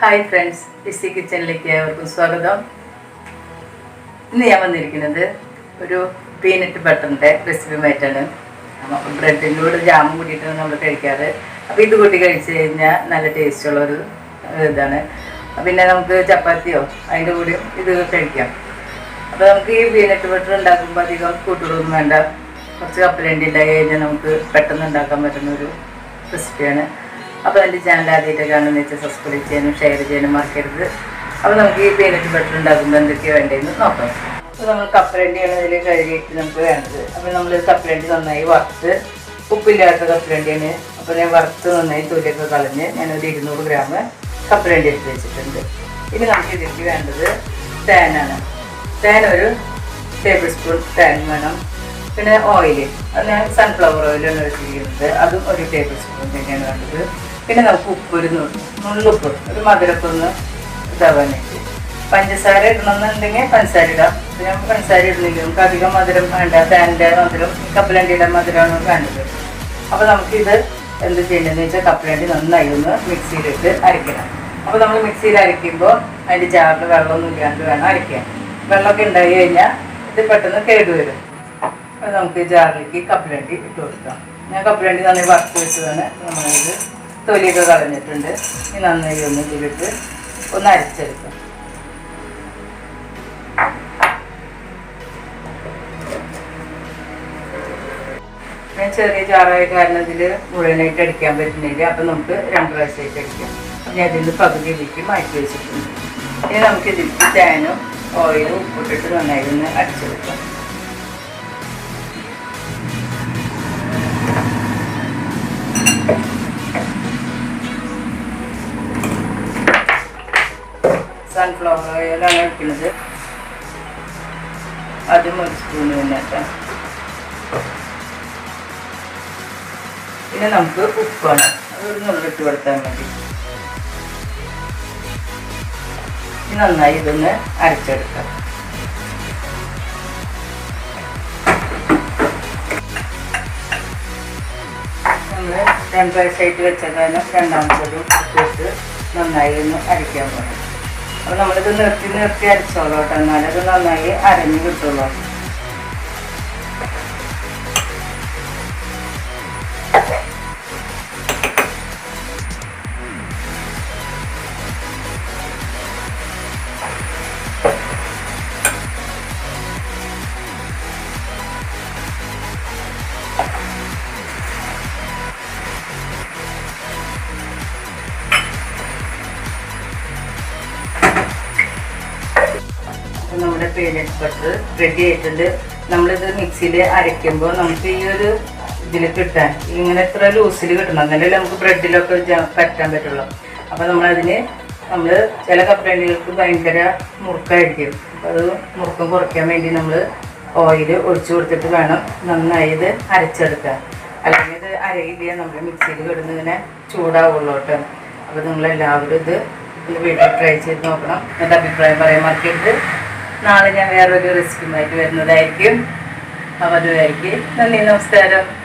Hi friends DC കിച്ചണിലേക്ക് ഏവർക്കും സ്വാഗതം. ഇന്ന് ഞാൻ വന്നിരിക്കുന്നത് ഒരു പീനട്ട് ബട്ടറിന്റെ റെസിപ്പിയുമായിട്ടാണ് ബ്രെഡിന്റെ ജാമും കൂട്ടിയിട്ടാണ് നമ്മൾ കഴിക്കാറ്. അപ്പോൾ ഇത് കൂട്ടി കഴിച്ച് കഴിഞ്ഞാൽ നല്ല ടേസ്റ്റുള്ള ഒരു ഇതാണ്. പിന്നെ നമുക്ക് ചപ്പാത്തിയോ അതിന്റെ കൂടെ ഇത് കഴിക്കാം. അപ്പോൾ നമുക്ക് ഈ പീനട്ട് ബട്ടർ ഉണ്ടാക്കുമ്പോൾ അധികം കൂട്ടുകളൊന്നും വേണ്ട. കുറച്ച് കപ്പലണ്ടി ഉണ്ടായി കഴിഞ്ഞാൽ നമുക്ക് പെട്ടെന്ന് ഉണ്ടാക്കാൻ പറ്റുന്ന ഒരു റെസിപ്പിയാണ് അപ്പോൾ എന്റെ ചാനൽ ആദ്യമായിട്ട് കാണുന്ന വെച്ചാൽ സബ്സ്ക്രൈബ് ചെയ്യാനും ഷെയർ ചെയ്യാനും മറക്കരുത്. അപ്പോൾ നമുക്ക് ഈ പീനട്ട് ബട്ടർ ഉണ്ടാക്കുമ്പോൾ എന്തൊക്കെയാണ് വേണ്ടതെന്ന് നോക്കാം. അപ്പോൾ നമ്മൾ കപ്പലണ്ടിയാണ് ഇതിൽ കഴുകിയിട്ട് നമുക്ക് വേണ്ടത്. അപ്പോൾ നമ്മൾ കപ്പലണ്ടി നന്നായി വറുത്ത് ഉപ്പില്ലാത്ത കപ്പലണ്ടിയാണ് അപ്പോൾ ഞാൻ വറുത്ത് നന്നായി തൊലിയൊക്കെ കളഞ്ഞ് ഞാനൊരു ഇരുന്നൂറ് ഗ്രാം കപ്പലണ്ടി എടുത്ത് വെച്ചിട്ടുണ്ട്. ഇനി നമുക്ക് ഇതിലേക്ക് വേണ്ടത് തേനാണ് തേൻ ഒരു ടേബിൾ സ്പൂൺ തേൻ വേണം. പിന്നെ ഓയിൽ അത് ഞാൻ സൺഫ്ലവർ ഓയിലാണ് എടുത്തിരിക്കുന്നത് അതും ഒരു ടേബിൾ സ്പൂൺ തന്നെയാണ് വേണ്ടത്. പിന്നെ നമുക്ക് ഉപ്പ് ഒരു നുള്ളു- നുള്ളുപ്പ് ഒരു മധുരപ്പൊന്ന് ഇതാവാനായിട്ട് പഞ്ചസാര ഇടണമെന്നുണ്ടെങ്കിൽ പഞ്ചസാര ഇടാം. പിന്നെ ഞാൻ പഞ്ചസാര ഇടുന്നില്ല. നമുക്ക് അധികം മധുരം വേണ്ട. തേന്റെ മധുരം കപ്പലണ്ടിയുടെ മധുരമാണ് വേണ്ടത്. അപ്പോൾ നമുക്കിത് എന്ത് ചെയ്യേണ്ടതെന്ന് വെച്ചാൽ കപ്പലണ്ടി നന്നായി ഒന്ന് മിക്സിയിലിട്ട് അരയ്ക്കണം. അപ്പോൾ നമ്മൾ മിക്സിയിൽ അരയ്ക്കുമ്പോൾ അതിന്റെ ജാറിൽ വെള്ളമൊന്നും ഇല്ലാണ്ട് വേണം അരയ്ക്കാൻ. വെള്ളമൊക്കെ ഉണ്ടായി കഴിഞ്ഞാൽ ഇത് പെട്ടെന്ന് കേടുവരും അപ്പോൾ നമുക്ക് ജാറിലേക്ക് കപ്പലണ്ടി ഇട്ട് കൊടുക്കാം. ഞാൻ കപ്പലണ്ടി നന്നായി വറുത്ത് വെച്ചതാണ്. നമ്മളിത് തൊലിയൊക്കെ കളഞ്ഞിട്ടുണ്ട്. ഇനി നന്നായി ഒന്ന് ഇതിലിട്ട് ഒന്ന് അരച്ചെടുക്കാം. ഞാൻ ചെറിയ ചാറായ കാരണം ഇതിൽ മുഴുവനായിട്ട് അടിക്കാൻ പറ്റുന്നില്ല. അപ്പം നമുക്ക് രണ്ട് പ്രാവശ്യമായിട്ട് അടിക്കാം. അപ്പം ഞാൻ ഇതിൽ പകുതിയിലേക്ക് മാറ്റി വെച്ചിട്ടുണ്ട്. ഇനി നമുക്ക് ഇതിലേക്ക് തേനും ഓയിലും ഉപ്പിട്ടിട്ട് നന്നായി ഒന്ന് അടിച്ചെടുക്കാം. സൺഫ്ലവർ ഓയിലാണ് ഒഴിക്കുന്നത് അതും ഒരു സ്പൂൺ തന്നെ പിന്നെ നമുക്ക് ഉപ്പാണ്. അതൊരു നുള്ളിട്ട് കൊടുത്താൽ മതി. നന്നായി ഇതൊന്ന് അരച്ചെടുക്കാം. നമ്മൾ രണ്ട് പ്രാവശ്യമായിട്ട് വെച്ച രണ്ടാമത്തെ ഉപ്പിട്ട് നന്നായി ഒന്ന് അരയ്ക്കാൻ പോകും അപ്പോൾ നമ്മളിത് നിർത്തി നിർത്തി അരച്ചോളൂ കേട്ടോ. എന്നാലത് നന്നായി അരഞ്ഞ് കിട്ടുള്ളൂ. നമ്മുടെ പീനട്ട് ബട്ടർ റെഡി ആയിട്ടുണ്ട്. നമ്മളിത് മിക്സിയിൽ അരയ്ക്കുമ്പോൾ നമുക്ക് ഈ ഒരു ഇതിൽ കിട്ടാൻ ഇങ്ങനെ എത്ര ലൂസിൽ കിട്ടണം. എന്നാലേ നമുക്ക് ബ്രെഡിലൊക്കെ പറ്റാൻ പറ്റുള്ളൂ. അപ്പോൾ നമ്മളതിന് നമ്മൾ ചില കപ്പലണ്ടികൾക്ക് ഭയങ്കര മുറുക്കായിരിക്കും. അപ്പോൾ അത് മുറുക്കം കുറയ്ക്കാൻ വേണ്ടി നമ്മൾ ഓയിൽ ഒഴിച്ചു കൊടുത്തിട്ട് വേണം നന്നായി ഇത് അരച്ചെടുക്കാൻ. അല്ലെങ്കിൽ ഇത് അരയില്ല നമ്മൾ മിക്സിയിൽ കിടന്ന് ഇങ്ങനെ ചൂടാവുള്ളൂ കേട്ടോ. അപ്പോൾ നിങ്ങളെല്ലാവരും ഇത് വീട്ടിൽ ട്രൈ ചെയ്ത് നോക്കണം. എന്നിട്ട് അഭിപ്രായം പറയാൻ മറക്കരുത്. നാളെ ഞാൻ വേറൊരു റെസിപ്പിയുമായിട്ട് വരുന്നതായിരിക്കും. അപ്പോൾ അതുമായിരിക്കും. നന്ദി നമസ്കാരം.